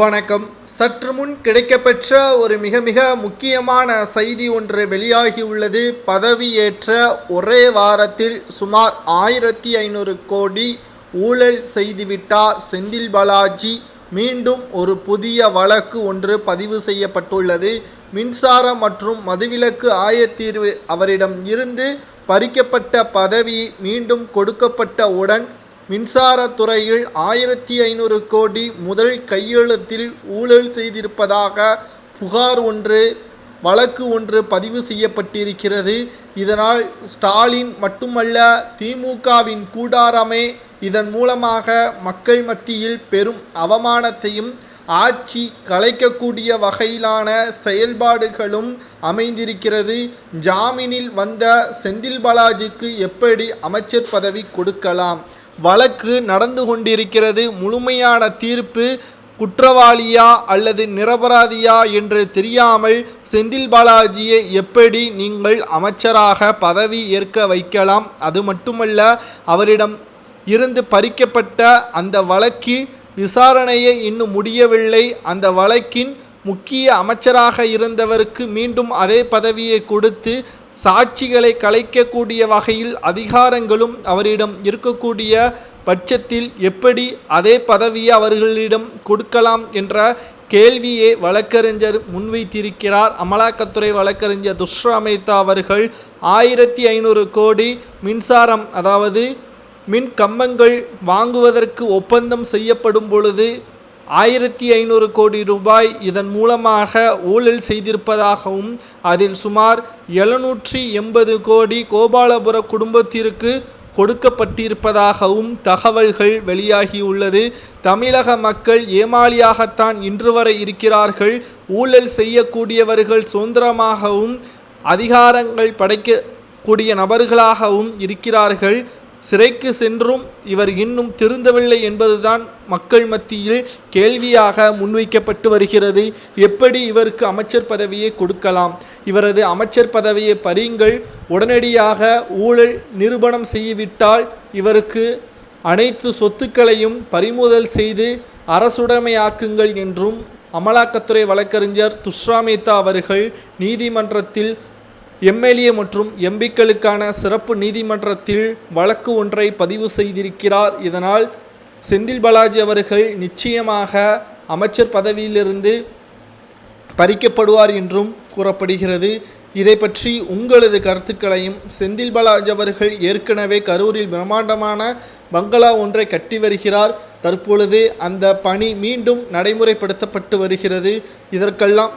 வணக்கம். சற்று முன் கிடைக்கப்பெற்ற ஒரு மிக மிக முக்கியமான செய்தி ஒன்று வெளியாகியுள்ளது பதவியேற்ற ஒரே வாரத்தில் சுமார் ஆயிரத்தி ஐநூறு கோடி ஊழல் செய்துவிட்டார் செந்தில் பாலாஜி. மீண்டும் ஒரு புதிய வழக்கு ஒன்று பதிவு செய்யப்பட்டுள்ளது. மின்சாரம் மற்றும் மதுவிலக்கு ஆயத்தீர்வு அவரிடம் இருந்து பறிக்கப்பட்ட பதவி மீண்டும் கொடுக்கப்பட்ட உடன் மின்சாரத்துறையில் ஆயிரத்தி ஐநூறு கோடி முதல் கையெழுத்தில் ஊழல் செய்திருப்பதாக புகார் ஒன்று வழக்கு ஒன்று பதிவு செய்யப்பட்டிருக்கிறது. இதனால் ஸ்டாலின் மட்டுமல்ல திமுகவின் கூடாரமே. இதன் மூலமாக மக்கள் மத்தியில் பெரும் அவமானத்தையும் ஆட்சி கலைக்கக்கூடிய வகையிலான செயல்பாடுகளும் அமைந்திருக்கிறது. ஜாமீனில் வந்த செந்தில் பாலாஜிக்கு எப்படி அமைச்சர் பதவி கொடுக்கலாம்? வழக்கு நடந்து கொண்டிருக்கிறது. முழுமையான தீர்ப்பு குற்றவாளியா அல்லது நிரபராதியா என்று தெரியாமல் செந்தில் பாலாஜியை எப்படி நீங்கள் அமைச்சராக பதவி ஏற்க வைக்கலாம்? அது மட்டுமல்ல அவரிடம் இருந்து பறிக்கப்பட்ட அந்த வழக்கு விசாரணையை இன்னும் முடியவில்லை. அந்த வழக்கின் முக்கிய அமைச்சராக இருந்தவருக்கு மீண்டும் அதே பதவியை கொடுத்து சாட்சிகளை கலைக்கக்கூடிய வகையில் அதிகாரங்களும் அவரிடம் இருக்கக்கூடிய பட்சத்தில் எப்படி அதே பதவியை அவர்களிடம் கொடுக்கலாம் என்ற கேள்வியை வழக்கறிஞர் முன்வைத்திருக்கிறார். அமலாக்கத்துறை வழக்கறிஞர் துஷ்ரா மேத்தா அவர்கள் ஆயிரத்தி ஐநூறு கோடி மின்சாரம் அதாவது மின் கம்பங்கள் வாங்குவதற்கு ஒப்பந்தம் செய்யப்படும் பொழுது ஆயிரத்தி ஐநூறு கோடி ரூபாய் இதன் மூலமாக ஊழல் செய்திருப்பதாகவும் அதில் சுமார் எழுநூற்றி எண்பது கோடி கோபாலபுர குடும்பத்திற்கு கொடுக்கப்பட்டிருப்பதாகவும் தகவல்கள் வெளியாகியுள்ளது. தமிழக மக்கள் ஏமாளியாகத்தான் இன்று வரை இருக்கிறார்கள். ஊழல் செய்யக்கூடியவர்கள் சுதந்திரமாகவும் அதிகாரங்கள் படைக்கக்கூடிய நபர்களாகவும் இருக்கிறார்கள். சிறைக்கு சென்றும் இவர் இன்னும் திருந்தவில்லை என்பதுதான் மக்கள் மத்தியில் கேள்வியாக முன்வைக்கப்பட்டு வருகிறது. எப்படி இவருக்கு அமைச்சர் பதவியை கொடுக்கலாம்? இவரது அமைச்சர் பதவியை பறியுங்கள். உடனடியாக ஊழல் நிரூபணம் செய்துவிட்டால் இவருக்கு அனைத்து சொத்துக்களையும் பறிமுதல் செய்து அரசுடைமையாக்குங்கள் என்றும் அமலாக்கத்துறை வழக்கறிஞர் துஷ்ரா மேத்தா அவர்கள் நீதிமன்றத்தில் எம்எல்ஏ மற்றும் எம்பிக்களுக்கான சிறப்பு நீதிமன்றத்தில் வழக்கு ஒன்றை பதிவு செய்திருக்கிறார். இதனால் செந்தில் பாலாஜி அவர்கள் நிச்சயமாக அமைச்சர் பதவியிலிருந்து பறிக்கப்படுவார் என்றும் கூறப்படுகிறது. இதை பற்றி உங்களது கருத்துக்களையும் செந்தில் பாலாஜி அவர்கள் ஏற்கனவே கரூரில் பிரம்மாண்டமான பங்களா ஒன்றை கட்டி வருகிறார். தற்பொழுது அந்த பணி மீண்டும் நடைமுறைப்படுத்தப்பட்டு வருகிறது. இதற்கெல்லாம்